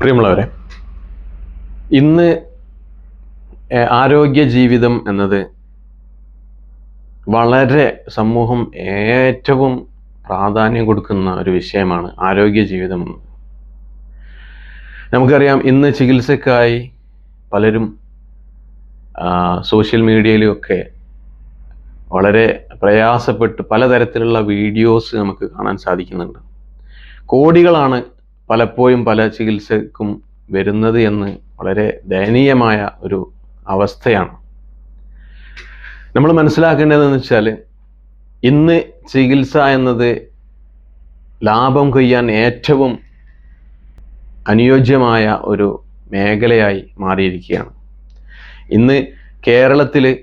പ്രിയമുള്ളവരെ ഇന്ന് ആരോഗ്യ ജീവിതം എന്നത് വളരെ സമൂഹം ഏറ്റവും പ്രാധാന്യം കൊടുക്കുന്ന ഒരു വിഷയമാണ് ആരോഗ്യ ജീവിതം എന്ന്. നമുക്കറിയാം ഇന്ന് ചികിത്സക്കായി പലരും സോഷ്യൽ മീഡിയയിലുമൊക്കെ വളരെ പ്രയാസപ്പെട്ട് പലതരത്തിലുള്ള വീഡിയോസ് നമുക്ക് കാണാൻ സാധിക്കുന്നുണ്ട്. കോടികളാണ് പലപ്പോഴും പല ചികിത്സക്കും വരുന്നത് എന്ന് വളരെ ദയനീയമായ ഒരു അവസ്ഥയാണ്. നമ്മൾ മനസ്സിലാക്കേണ്ടതെന്ന് വെച്ചാൽ ഇന്ന് ചികിത്സ എന്നത് ലാഭം കൊയ്യാൻ ഏറ്റവും അനുയോജ്യമായ ഒരു മേഖലയായി മാറിയിരിക്കുകയാണ്. ഇന്ന് കേരളത്തിൽ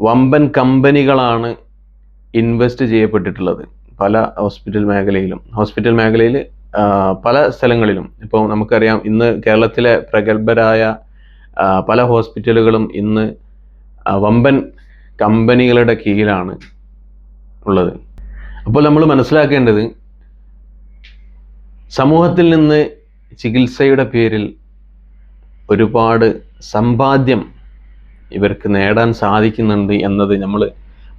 വമ്പൻ കമ്പനികളാണ് ഇൻവെസ്റ്റ് ചെയ്യപ്പെട്ടിട്ടുള്ളത്. പല ഹോസ്പിറ്റൽ മേഖലയിലും ഹോസ്പിറ്റൽ മേഖലയിൽ പല സ്ഥലങ്ങളിലും. ഇപ്പോൾ നമുക്കറിയാം ഇന്ന് കേരളത്തിലെ പ്രഗത്ഭരായ പല ഹോസ്പിറ്റലുകളും ഇന്ന് വമ്പൻ കമ്പനികളുടെ കീഴിലാണ് ഉള്ളത്. അപ്പോൾ നമ്മൾ മനസ്സിലാക്കേണ്ടത് സമൂഹത്തിൽ നിന്ന് ചികിത്സയുടെ പേരിൽ ഒരുപാട് സമ്പാദ്യം ഇവർക്ക് നേടാൻ സാധിക്കുന്നുണ്ട് എന്നത് നമ്മൾ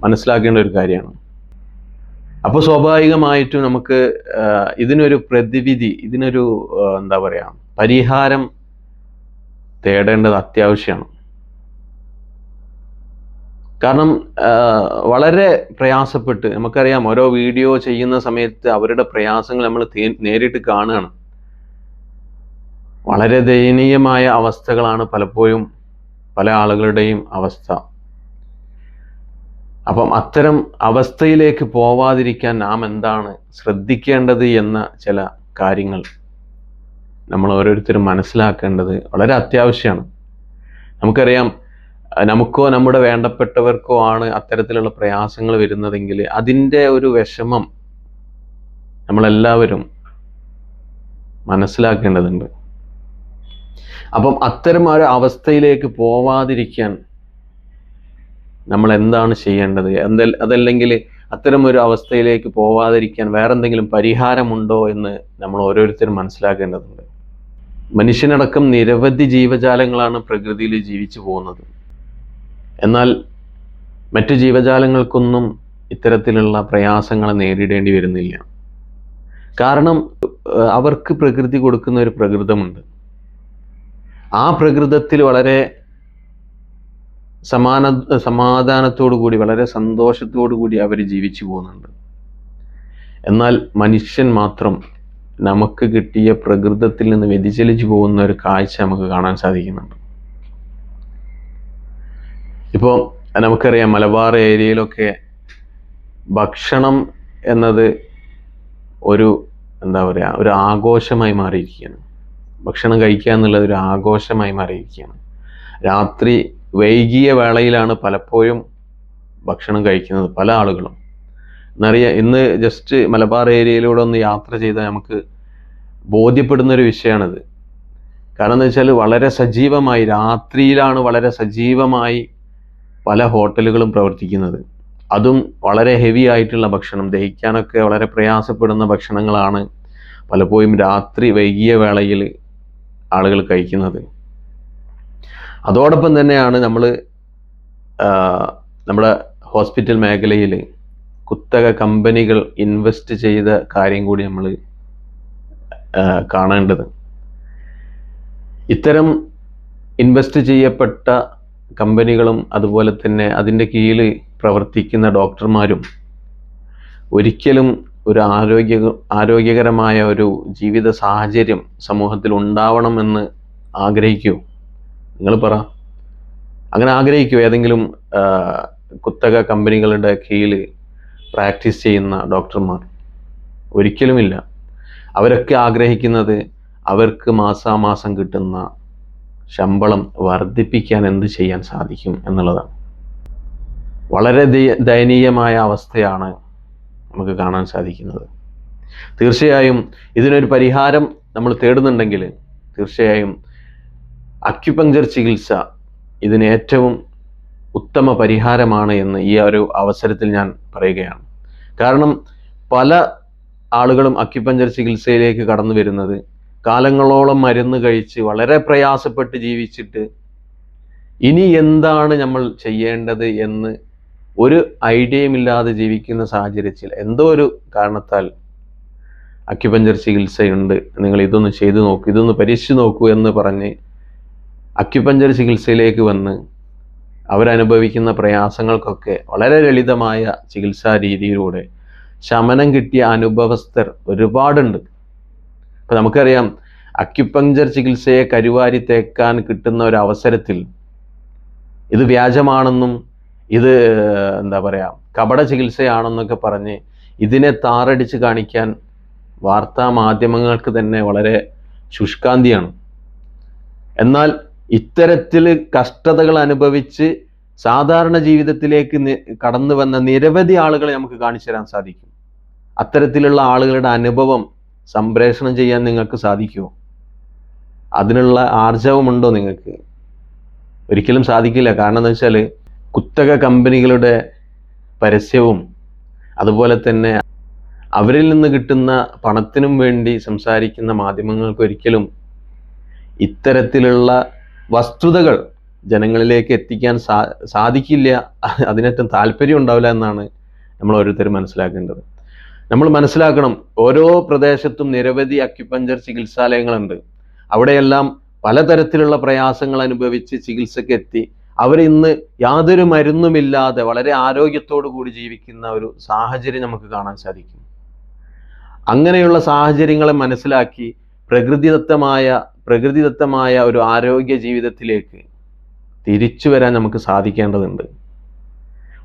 മനസ്സിലാക്കേണ്ട ഒരു കാര്യമാണ്. അപ്പോൾ സ്വാഭാവികമായിട്ടും നമുക്ക് ഇതിനൊരു പ്രതിവിധി ഇതിനൊരു എന്താ പറയുക പരിഹാരം തേടേണ്ടത് അത്യാവശ്യമാണ് കാരണം വളരെ പ്രയാസപ്പെട്ട് നമുക്കറിയാം ഓരോ വീഡിയോ ചെയ്യുന്ന സമയത്ത് അവരുടെ പ്രയാസങ്ങൾ നമ്മൾ നേരിട്ട് കാണുകയാണ്. വളരെ ദയനീയമായ അവസ്ഥകളാണ് പലപ്പോഴും പല ആളുകളുടെയും അവസ്ഥ. അപ്പം അത്തരം അവസ്ഥയിലേക്ക് പോവാതിരിക്കാൻ നാം എന്താണ് ശ്രദ്ധിക്കേണ്ടത് എന്ന ചില കാര്യങ്ങൾ നമ്മൾ ഓരോരുത്തരും മനസ്സിലാക്കേണ്ടത് വളരെ അത്യാവശ്യമാണ്. നമുക്കറിയാം നമുക്കോ നമ്മുടെ വേണ്ടപ്പെട്ടവർക്കോ ആണ് അത്തരത്തിലുള്ള പ്രയാസങ്ങൾ വരുന്നതെങ്കിൽ അതിന്റെ ഒരു വിഷമം നമ്മളെല്ലാവരും മനസ്സിലാക്കേണ്ടതുണ്ട്. അപ്പം അത്തരം ഒരു അവസ്ഥയിലേക്ക് പോവാതിരിക്കാൻ നമ്മൾ എന്താണ് ചെയ്യേണ്ടത്? എന്ത അതല്ലെങ്കിൽ അത്തരം ഒരു അവസ്ഥയിലേക്ക് പോവാതിരിക്കാൻ വേറെന്തെങ്കിലും പരിഹാരമുണ്ടോ എന്ന് നമ്മൾ ഓരോരുത്തരും മനസ്സിലാക്കേണ്ടതുണ്ട്. മനുഷ്യനടക്കം നിരവധി ജീവജാലങ്ങളാണ് പ്രകൃതിയിൽ ജീവിച്ചു പോകുന്നത്. എന്നാൽ മറ്റു ജീവജാലങ്ങൾക്കൊന്നും ഇത്തരത്തിലുള്ള പ്രയാസങ്ങൾ നേരിടേണ്ടി വരുന്നില്ല. കാരണം അവർക്ക് പ്രകൃതി കൊടുക്കുന്ന ഒരു പ്രകൃതമുണ്ട്. ആ പ്രകൃതത്തിൽ വളരെ സമാന സമാധാനത്തോടു കൂടി വളരെ സന്തോഷത്തോടു കൂടി അവർ ജീവിച്ചു പോകുന്നുണ്ട്. എന്നാൽ മനുഷ്യൻ മാത്രം നമുക്ക് കിട്ടിയ പ്രകൃതത്തിൽ നിന്ന് വ്യതിചലിച്ചു പോകുന്ന ഒരു കാഴ്ച നമുക്ക് കാണാൻ സാധിക്കുന്നുണ്ട്. ഇപ്പോൾ നമുക്കറിയാം മലബാർ ഏരിയയിലൊക്കെ ഭക്ഷണം എന്നത് ഒരു എന്താ പറയുക ഒരു ആഘോഷമായി മാറിയിരിക്കുകയാണ്. ഭക്ഷണം കഴിക്കുക എന്നുള്ളത് ഒരു ആഘോഷമായി മാറിയിരിക്കുകയാണ്. രാത്രി വൈകിയ വേളയിലാണ് പലപ്പോഴും ഭക്ഷണം കഴിക്കുന്നത് പല ആളുകളും. എന്നറിയാം ഇന്ന് ജസ്റ്റ് മലബാർ ഏരിയയിലൂടെ ഒന്ന് യാത്ര ചെയ്താൽ നമുക്ക് ബോധ്യപ്പെടുന്ന ഒരു വിഷയമാണിത് കാരണം എന്ന് വെച്ചാൽ വളരെ സജീവമായി രാത്രിയിലാണ് വളരെ സജീവമായി പല ഹോട്ടലുകളും പ്രവർത്തിക്കുന്നത്. അതും വളരെ ഹെവി ആയിട്ടുള്ള ഭക്ഷണം ദഹിക്കാനൊക്കെ വളരെ പ്രയാസപ്പെടുന്ന ഭക്ഷണങ്ങളാണ് പലപ്പോഴും രാത്രി വൈകിയ വേളയിൽ ആളുകൾ കഴിക്കുന്നത്. അതോടൊപ്പം തന്നെയാണ് നമ്മൾ നമ്മുടെ ഹോസ്പിറ്റൽ മേഖലയിൽ കുത്തക കമ്പനികൾ ഇൻവെസ്റ്റ് ചെയ്ത കാര്യം കൂടി നമ്മൾ കാണേണ്ടത്. ഇത്തരം ഇൻവെസ്റ്റ് ചെയ്യപ്പെട്ട കമ്പനികളും അതുപോലെ തന്നെ അതിന്റെ കീഴിൽ പ്രവർത്തിക്കുന്ന ഡോക്ടർമാരും ഒരിക്കലും ഒരു ആരോഗ്യ ആരോഗ്യകരമായ ഒരു ജീവിത സാഹചര്യം സമൂഹത്തിൽ ഉണ്ടാവണമെന്ന് ആഗ്രഹിക്കൂ. നിങ്ങൾ പറ. അങ്ങനെ ആഗ്രഹിക്കുമോ ഏതെങ്കിലും കുത്തക കമ്പനികളുടെ കീഴിൽ പ്രാക്ടീസ് ചെയ്യുന്ന ഡോക്ടർമാർ? ഒരിക്കലുമില്ല. അവരൊക്കെ ആഗ്രഹിക്കുന്നത് അവർക്ക് മാസാമാസം കിട്ടുന്ന ശമ്പളം വർദ്ധിപ്പിക്കാൻ എന്ത് ചെയ്യാൻ സാധിക്കും എന്നുള്ളതാണ്. വളരെ ദയനീയമായ അവസ്ഥയാണ് നമുക്ക് കാണാൻ സാധിക്കുന്നത്. തീർച്ചയായും ഇതിനൊരു പരിഹാരം നമ്മൾ തേടുന്നുണ്ടെങ്കിൽ തീർച്ചയായും അക്യുപങ്ചർ ചികിത്സ ഇതിന് ഏറ്റവും ഉത്തമ പരിഹാരമാണ് എന്ന് ഈ ഒരു അവസരത്തിൽ ഞാൻ പറയുകയാണ്. കാരണം പല ആളുകളും അക്യുപഞ്ചർ ചികിത്സയിലേക്ക് കടന്നു വരുന്നത് കാലങ്ങളോളം മരുന്ന് കഴിച്ച് വളരെ പ്രയാസപ്പെട്ട് ജീവിച്ചിട്ട് ഇനി എന്താണ് നമ്മൾ ചെയ്യേണ്ടത് എന്ന് ഒരു ഐഡിയയുമില്ലാതെ ജീവിക്കുന്ന സാഹചര്യത്തിൽ എന്തോ ഒരു കാരണത്താൽ അക്യുപഞ്ചർ ചികിത്സയുണ്ട്. നിങ്ങൾ ഇതൊന്ന് ചെയ്തു നോക്കൂ ഇതൊന്ന് പരീക്ഷിച്ചു നോക്കൂ എന്ന് പറഞ്ഞ് അക്യുപഞ്ചർ ചികിത്സയിലേക്ക് വന്ന് അവരനുഭവിക്കുന്ന പ്രയാസങ്ങൾക്കൊക്കെ വളരെ ലളിതമായ ചികിത്സാ രീതിയിലൂടെ ശമനം കിട്ടിയ അനുഭവസ്ഥർ ഒരുപാടുണ്ട്. ഇപ്പം നമുക്കറിയാം അക്യുപഞ്ചർ ചികിത്സയെ കരുവാരി തേക്കാൻ കിട്ടുന്ന ഒരു അവസരത്തിൽ ഇത് വ്യാജമാണെന്നും ഇത് എന്താ പറയുക കപട ചികിത്സയാണെന്നൊക്കെ പറഞ്ഞ് ഇതിനെ താറടിച്ച് കാണിക്കാൻ വാർത്താ മാധ്യമങ്ങൾക്ക് തന്നെ വളരെ ശുഷ്കാന്തിയാണ്. എന്നാൽ ഇത്തരത്തിൽ കഷ്ടതകൾ അനുഭവിച്ച് സാധാരണ ജീവിതത്തിലേക്ക് കടന്നു വന്ന നിരവധി ആളുകളെ നമുക്ക് കാണിച്ചു തരാൻ സാധിക്കും. അത്തരത്തിലുള്ള ആളുകളുടെ അനുഭവം സംപ്രേഷണം ചെയ്യാൻ നിങ്ങൾക്ക് സാധിക്കുമോ? അതിനുള്ള ആർജവമുണ്ടോ നിങ്ങൾക്ക്? ഒരിക്കലും സാധിക്കില്ല. കാരണം എന്താ വെച്ചാൽ കുത്തക കമ്പനികളുടെ പരസ്യവും അതുപോലെ തന്നെ അവരിൽ നിന്ന് കിട്ടുന്ന പണത്തിനും വേണ്ടി സംസാരിക്കുന്ന മാധ്യമങ്ങൾക്ക് ഒരിക്കലും ഇത്തരത്തിലുള്ള വസ്തുതകൾ ജനങ്ങളിലേക്ക് എത്തിക്കാൻ സാ സാധിക്കില്ല. അതിനേറ്റം താല്പര്യം ഉണ്ടാവില്ല എന്നാണ് നമ്മൾ ഓരോരുത്തരും മനസ്സിലാക്കേണ്ടത്. നമ്മൾ മനസ്സിലാക്കണം ഓരോ പ്രദേശത്തും നിരവധി അക്യുപഞ്ചർ ചികിത്സാലയങ്ങളുണ്ട്. അവിടെയെല്ലാം പലതരത്തിലുള്ള പ്രയാസങ്ങൾ അനുഭവിച്ച് ചികിത്സയ്ക്ക് എത്തി. അവർ ഇന്ന് യാതൊരു മരുന്നുമില്ലാതെ വളരെ ആരോഗ്യത്തോടു കൂടി ജീവിക്കുന്ന ഒരു സാഹചര്യം നമുക്ക് കാണാൻ സാധിക്കും. അങ്ങനെയുള്ള സാഹചര്യങ്ങളെ മനസ്സിലാക്കി പ്രകൃതിദത്തമായ പ്രകൃതിദത്തമായ ഒരു ആരോഗ്യ ജീവിതത്തിലേക്ക് തിരിച്ചു വരാൻ നമുക്ക് സാധിക്കേണ്ടതുണ്ട്.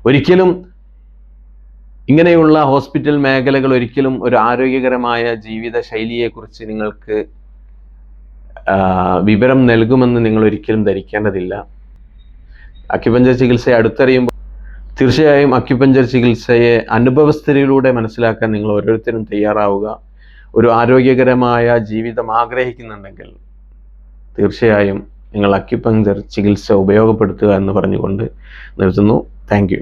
ഒരിക്കലും ഇങ്ങനെയുള്ള ഹോസ്പിറ്റൽ മേഖലകൾ ഒരിക്കലും ഒരു ആരോഗ്യകരമായ ജീവിത ശൈലിയെക്കുറിച്ച് നിങ്ങൾക്ക് വിവരം നൽകുമെന്ന് നിങ്ങൾ ഒരിക്കലും ധരിക്കേണ്ടതില്ല. അക്യുപഞ്ചർ ചികിത്സയെ അടുത്തറിയുമ്പോൾ തീർച്ചയായും അക്യുപഞ്ചർ ചികിത്സയെ അനുഭവസ്ഥരിലൂടെ മനസ്സിലാക്കാൻ നിങ്ങൾ ഓരോരുത്തരും തയ്യാറാവുക. ഒരു ആരോഗ്യകരമായ ജീവിതം ആഗ്രഹിക്കുന്നുണ്ടെങ്കിൽ തീർച്ചയായും നിങ്ങൾ അക്യുപഞ്ചർ ചികിത്സ ഉപയോഗപ്പെടുത്തുക എന്ന് പറഞ്ഞുകൊണ്ട് നിർത്തുന്നു. താങ്ക്